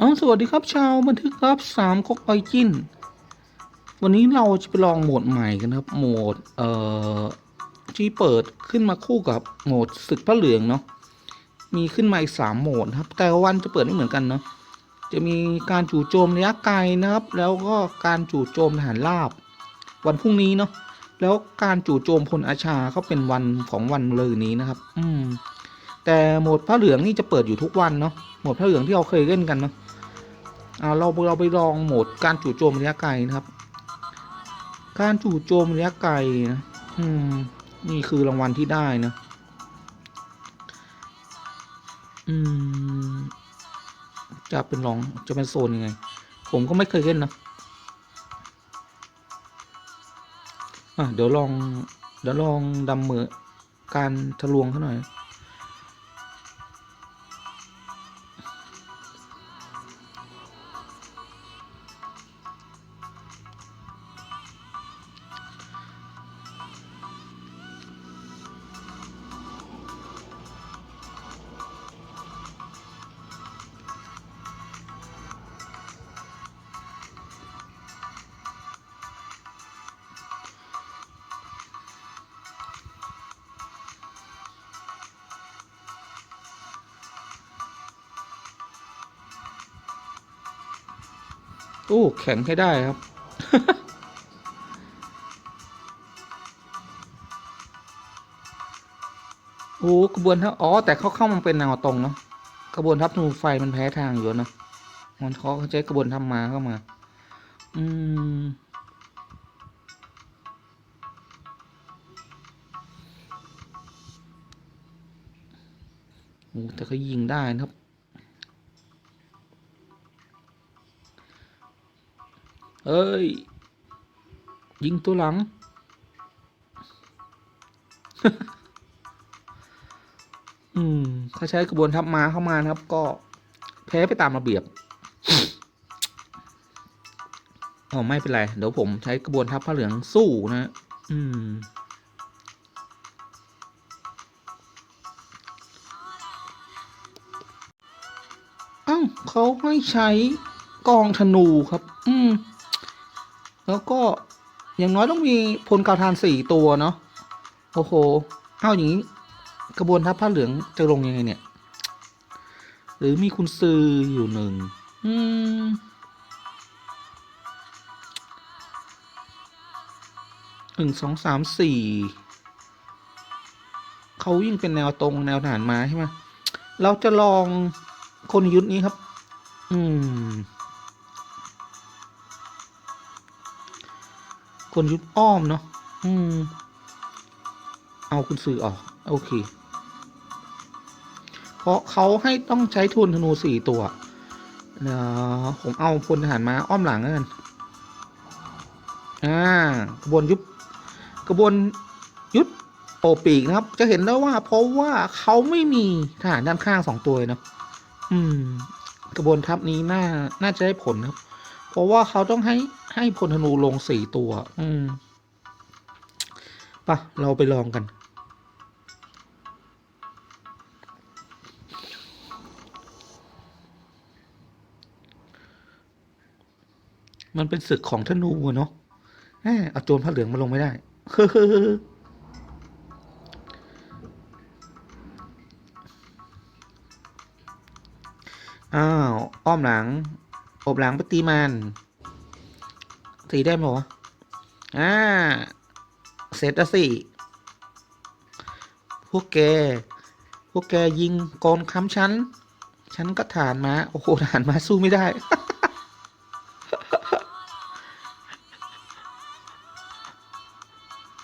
อ๋อสวัสดีครับชาวบันทึกครับสามก๊กไอจินวันนี้เราจะไปลองโหมดใหม่กันครับ โหมดเอ่อที่เปิดขึ้นมาคู่กับโหมดศึกพระเหลืองเนาะมีขึ้นมาอีกสามโหมดครับ แต่วันจะเปิดไม่เหมือนกันเนาะจะมีการจู่โจมระยะไกลนะครับ แล้วก็การจู่โจมทหารราบ วันพรุ่งนี้เนาะแล้วการจู่โจมพลอาชาก็เป็นวันของวันเลยนี้นะครับ อืมแต่โหมดพระเหลืองนี่จะเปิดอยู่ทุกวันเนาะโหมดพระเหลืองที่เราเคยเล่นกันเนาะ อ่าเราเราไปลองโหมดการจู่โจมระยะไกลนะครับ การจู่โจมระยะไกลนะอืมนี่คือรางวัลที่ได้นะ อืม จะเป็นรองจะเป็นโซนยังไง ผมก็ไม่เคยเล่นนะอะเดี๋ยวลองเดี๋ยวลองดำมือการทะลวงเขาหน่อย โอ้แข็งให้ได้ครับ โอ้กระบวนทัพอ๋อ แต่เขาเข้ามันเป็นแนวตรงเนาะกระบวนทัพนูไฟมันแพ้ทางอยู่นะมันเขาใช้กระบวนทัพมาเข้ามา อืมโอ้แต่เขายิงได้นะครับ เอ้ย ยิงตัวหลัง อืมถ้าใช้กระบวนทัพมาเข้ามานะครับ ก็แพ้ไปตามระเบียบอ๋อไม่เป็นไร เดี๋ยวผมใช้กระบวนทัพผ้าเหลืองสู้นะ อืมอ้าเขาให้ใช้กองธนูครับ อืม แล้วก็อย่างน้อยต้องมีพลกาวทานสี่ตัวเนาะโอ้โหเอาอย่างนี้กระบวนทัพผ้าเหลืองจะลงยังไงเนี่ย หรือมีคุณซืออยู่หนึ่งอืมหนึ่งสองสามสี่เขายิ่งเป็นแนวตรงแนวทหารมาใช่ไหมเราจะลองคนยุทธนี้ครับ อืม คนยุทธอ้อมเนาะอืม เอาคุณสื่อออก โอเค เพราะเขาให้ต้องใช้ทุนธนูสี่ตัวเดี๋ยวผมเอาพลทหารมาอ้อมหลังแล้วกัน อ่ากระบวนยุบกระบวนยุทธโอปีกนะครับ จะเห็นได้ว่าเพราะว่าเขาไม่มีทหารด้านข้างสองตัวเลยเนอะอืม กระบวนทัพนี้น่าน่าจะได้ผลครับ เพราะว่าเขาต้องให้ให้พลธนูลงสี่ตัว อืมปะเราไปลองกัน มันเป็นศึกของธนูอะเนาะแหมเอาโจรผ้าเหลืองมาลงไม่ได้อ้าว อ้อมหลังอ บหลังไปตีมันตีได้ไหมวะอ่า เสร็จแล้วสิ พวกแก พวกแกยิงกองค้ำฉัน ฉันก็ฐานมา โอ้โหฐานมาสู้ไม่ได้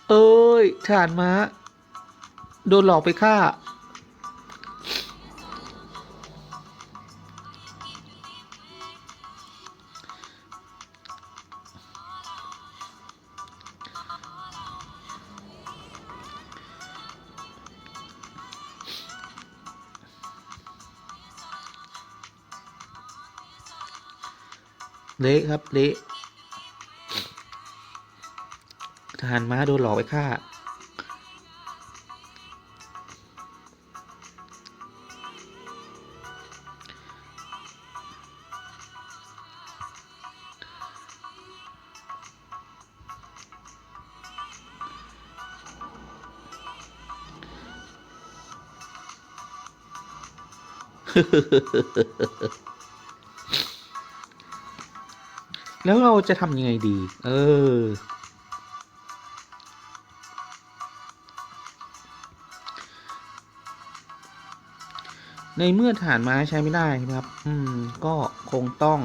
เอ้ยฐานมา โดนหลอกไปฆ่า เละครับเละทหารม้าโดนหลอกไปฆ่า呵呵呵呵呵呵呵。 แล้วเราจะทำยังไงดี เออ ในเมื่อฐานไม้ใช้ไม่ได้ครับ อืม ก็คงต้อง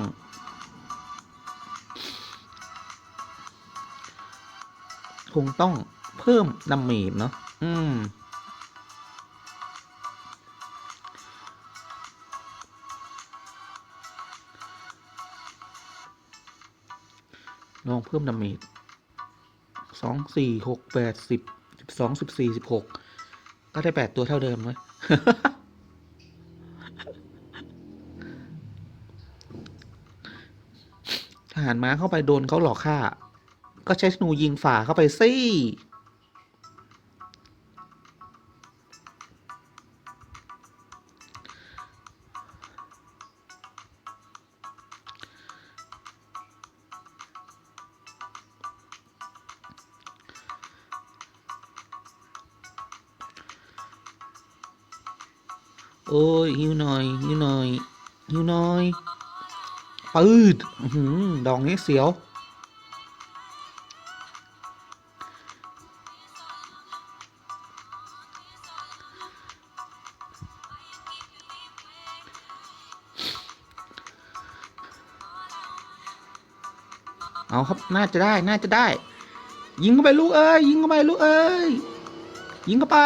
คงต้องเพิ่มดาเมจเนาะ อืม องเพิ่มดาเมจสองสี่หกแปดสิบสิบสองสิบสี่สิบหกก็ได้แปดตัวเท่าเดิมเลยทหารม้าเข้าไปโดนเขาหลอกฆ่า ก็ใช้ธนูยิงฝ่าเข้าไปสิ โอ้ยหิวหน่อยหิวหน่อยหิวหน่อยปืดอื้อหือดอกนี้เสียว เอาครับ น่าจะได้ น่าจะได้ ยิงเข้าไปลูกเอ้ย ยิงเข้าไปลูกเอ้ย ยิงเข้าไป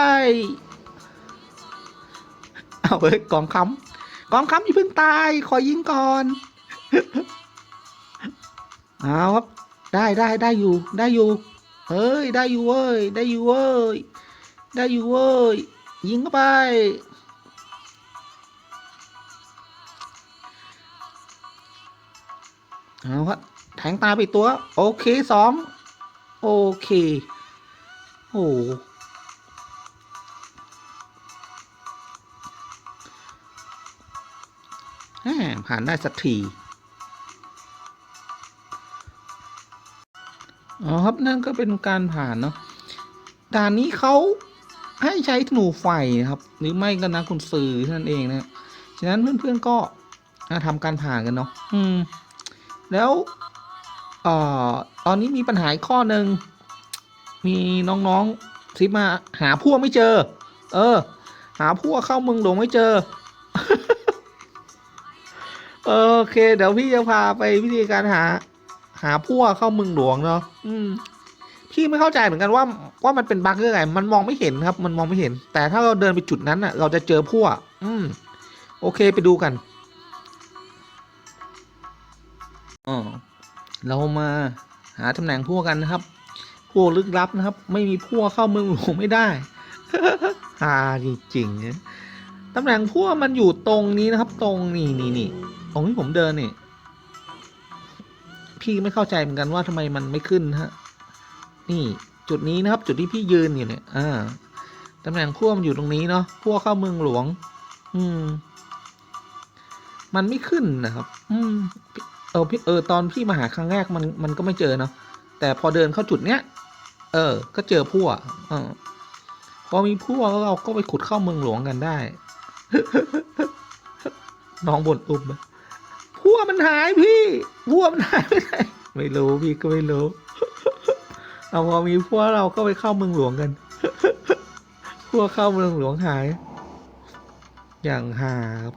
เอาเฮ้ยกองคำกองคำอย่าเพิ่งตาย ขอยิงก่อนเอาครับได้ได้ได้อยู่ได้อยู่เฮ้ยได้อยู่เว้ยได้อยู่เว้ยได้อยู่เว้ยยิงเข้าไปเอาครับแทงตาไปตัว โอเคสองโอเคโอ้ ผ่านได้สักทีอ๋อครับนั่นก็เป็นการผ่านเนาะด่านนี้เขาให้ใช้ธนูไฟนะครับ หรือไม่ก็นะคุณสื่อนั่นเองนะฉะนั้นเพื่อนๆก็อ่าทำการผ่านกันเนาะอืม แล้วเอ่อตอนนี้มีปัญหาข้อหนึ่งมีน้องๆซิปมาหาพวกไม่เจอ เออ หาพวกเข้าเมืองหลวงไม่เจอ โอเค เดี๋ยวพี่จะพาไปวิธีการหา หาพวกเข้าเมืองหลวงเนาะอืม พี่ไม่เข้าใจเหมือนกันว่าว่ามันเป็นบั๊กหรือไงมันมองไม่เห็นครับ มันมองไม่เห็น แต่ถ้าเราเดินไปจุดนั้นอะ เราจะเจอพวกอืม โอเคไปดูกันอ๋อเรามาหาตำแหน่งพวกกันนะครับ พวกลึกลับนะครับ ไม่มีพวกเข้าเมืองหลวงไม่ได้ฮาจริงๆนะตำแหน่งพวกมันอยู่ตรงนี้นะครับ ตรงนี่นี่นี่ ตรงที่ผมเดินนี่ พี่ไม่เข้าใจเหมือนกันว่าทำไมมันไม่ขึ้นฮะ นี่จุดนี้นะครับ จุดที่พี่ยืนอยู่เนี่ยอ่าตำแหน่งพวกมันอยู่ตรงนี้เนาะพวเข้าเมืองหลวง อืม มันไม่ขึ้นนะครับ อืม เออพี่เออตอนพี่มาหาครั้งแรกมันมันก็ไม่เจอเนาะแต่พอเดินเข้าจุดเนี้ยเออ ก็เจอพวเออพอมีพวกแล้วเราก็ไปขุดเข้าเมืองหลวงกันได้ น้องบ่นอุ้ม พัวมันหายพี่พัวมันหายไปไหนไม่รู้พี่ก็ไม่รู้ เอาพอมีพัวเราก็ไปเข้าเมืองหลวงกันพัวเข้าเมืองหลวงหาย อย่างหาครับ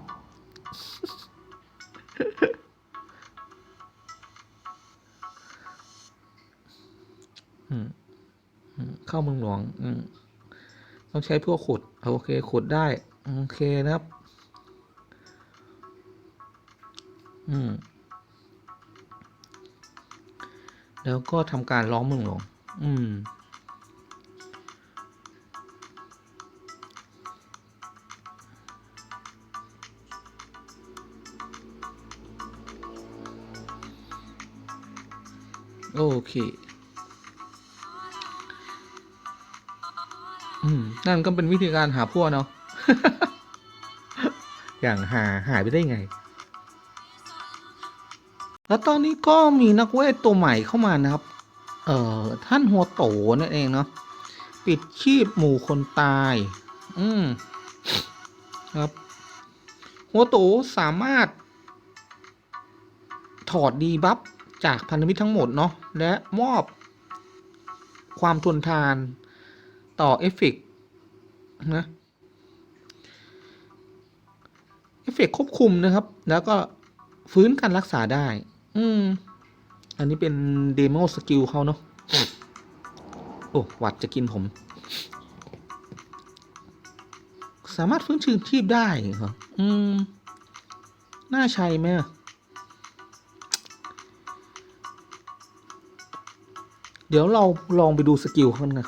เข้าเมืองหลวงต้องใช้พวกขุด โอเค ขุดได้ โอเคนะครับ แล้วก็ทำการล้อมเมืองหลวงอืม โอเค อืม นั่นก็เป็นวิธีการหาพวกเนาะ อย่างหาหายไปได้ไง แล้วตอนนี้ก็มีนักเวทตัวใหม่เข้ามานะครับ เอ่อ ท่านหัวโตนั่นเองเนาะ ปิดชีพหมู่คนตาย อืม ครับ หัวโตสามารถ ถอดดีบัฟจากพันธมิตรทั้งหมดเนาะ และมอบ ความทนทานต่อเอฟเฟกนะเอฟเฟกควบคุมนะครับ แล้วก็ฟื้นการรักษาได้ อืม อันนี้เป็นเดโมสกิลเขาเนาะ โอ้ หวัดจะกินผม สามารถฟื้นชีพชีพได้เหรออืม น่าใช่ไหมอะเดี๋ยวเราลองไปดูสกิลเขาหนะ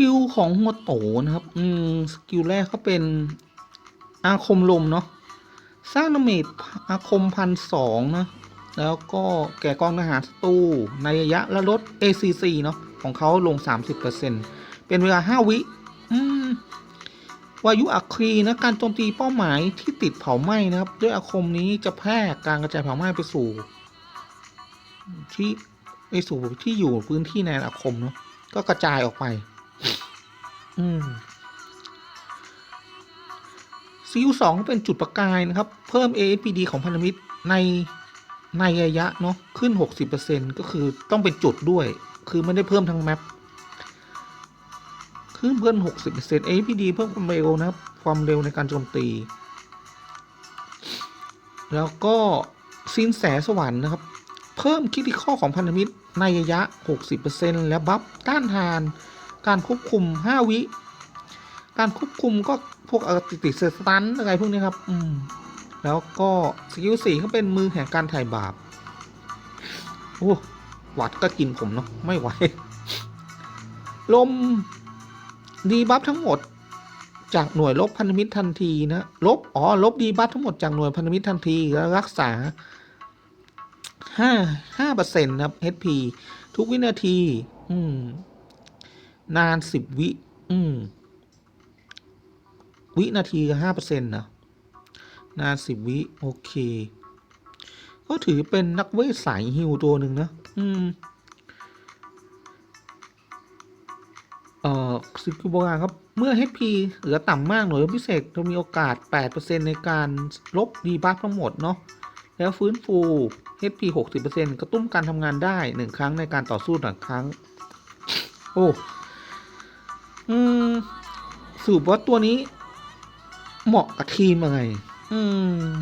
กิลของหัวโตนะครับ อืม สกิลแรกก็เป็นอาคมลมเนาะ สร้างดาเมจอาคมพันสองนะ แล้วก็แก่กองทหารศัตรูในระยะและลด ACC เนาะ ของเขาลง 30%เป็นเวลา 5 วิ อืม วายุอัคคีนะ การโจมตีเป้าหมายที่ติดเผาไหม้นะครับ ด้วยอาคมนี้จะแพร่การกระจายเผาไหม้ไปสู่ ที่ไปสู่ที่อยู่พื้นที่ในอาคมเนาะก็กระจายออกไป ซีลสองเป็นจุดประกายนะครับ เพิ่ม ASPD ของพันธมิตรในในระยะเนาะขึ้น 60%ก็คือต้องเป็นจุดด้วย คือไม่ได้เพิ่มทั้งแมปขึ้นเพิ่ม60% ASPD เพิ่มความเร็วนะครับ ความเร็วในการโจมตี แล้วก็สินแสสวรรค์นะครับ เพิ่มคิติข้อของพันธมิตรในระยะ 60%และบัฟต้านทาน การควบคุม5วิ การควบคุมก็พวกอติดติดสตันอะไรพวกนี้ครับ อืม แล้วก็สกิลสี่ก็เป็นมือแห่งการถ่ายบาป โอ้หวัดก็กินผมเนาะไม่ไหว ลมดีบัฟทั้งหมดจากหน่วยลบพันธมิตรทันทีนะลบอ๋อลบดีบัฟทั้งหมดจากหน่วยพันธมิตรทันทีแล้วรักษาห้าห้าเปอร์เซ็นต์ครับ HP ทุกวินาที อืม นานสิบวิ อืม วินาทีห้าเปอร์เซ็นต์นะนานสิบวิ โอเค ก็ถือเป็นนักเวทสายฮิวตัวหนึ่งนะ อืม เอ่อสิกิโบราครับ เมื่อ HP เหลือต่ำมากหน่วยพิเศษจะมีโอกาส 8%ในการลบดีบัฟทั้งหมดเนาะแล้วฟื้นฟู HP 60%กระตุ้นการทำงานได้ 1 ครั้งในการต่อสู้หนึ่งครั้ง โอ้ อืมสืบว่าตัวนี้ เหมาะกับทีมอะไรอืม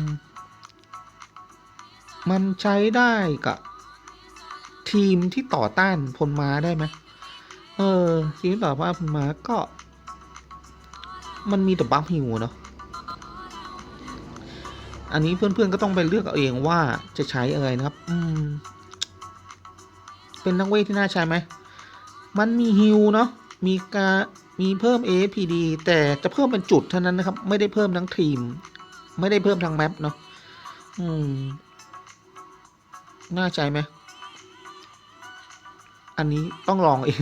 มันใช้ได้กับ ทีมที่ต่อต้านพลม้าได้ไหมเออ ทีมต่อต้านพลม้าก็ มันมีแต่บัฟฮิวเนาะอันนี้เพื่อนๆก็ต้องไปเลือกเอาเองว่าจะใช้อะไรนะครับ อืม เป็นนักเวทที่น่าใช้ไหม มันมีฮิวเนาะ มีการมีเพิ่ม APD แต่จะเพิ่มเป็นจุดเท่านั้นนะครับ ไม่ได้เพิ่มทั้งทีม ไม่ได้เพิ่มทั้งแมปเนาะอืม น่าใจไหม อันนี้ต้องลองเอง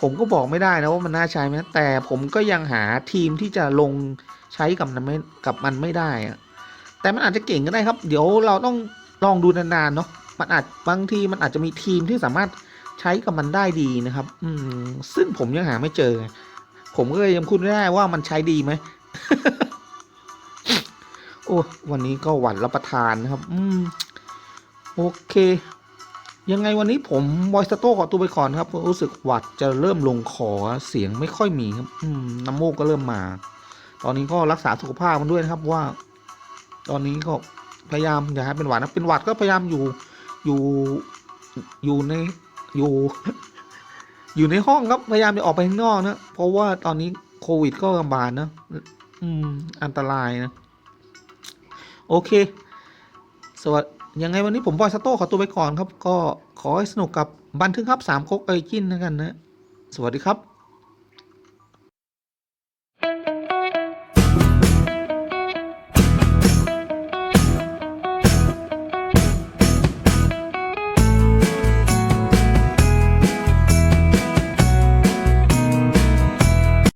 ผมก็บอกไม่ได้นะว่ามันน่าใช้ไหมแต่ผมก็ยังหาทีมที่จะลงใช้กับมันไม่กับมันไม่ได้อะแต่มันอาจจะเก่งก็ได้ครับ เดี๋ยวเราต้องลองดูนานๆเนาะมันอาจบางทีมันอาจจะมีทีมที่สามารถ ใช้กับมันได้ดีนะครับ อืม ซึ่งผมยังหาไม่เจอ ผมก็เลยยังพูดไม่ได้ว่ามันใช้ดีไหมโอ้วันนี้ก็หวั่นรับประทานนะครับ อืม โอเค ยังไงวันนี้ผมบอยสโต้ขอตัวไปก่อนครับ รู้สึกหวัดจะเริ่มลงคอเสียงไม่ค่อยมีครับ อืม น้ำมูกก็เริ่มมา ตอนนี้ก็รักษาสุขภาพมันด้วยนะครับว่า ตอนนี้ก็พยายามอย่าให้เป็นหวัดนะเป็นหวัดก็พยายามอยู่อยู่อยู่ใน อยู่ อยู่ในห้องครับพยายามจะออกไปข้างนอกนะเพราะว่าตอนนี้โควิดก็ระบาดนะอืม อันตรายนะ โอเค สวัสดียังไงวันนี้ผมบอยสโต้ขอตัวไปก่อนครับ ก็ขอให้สนุกกับบันทึกครับสามก๊กไอจินนะกันนะ สวัสดีครับ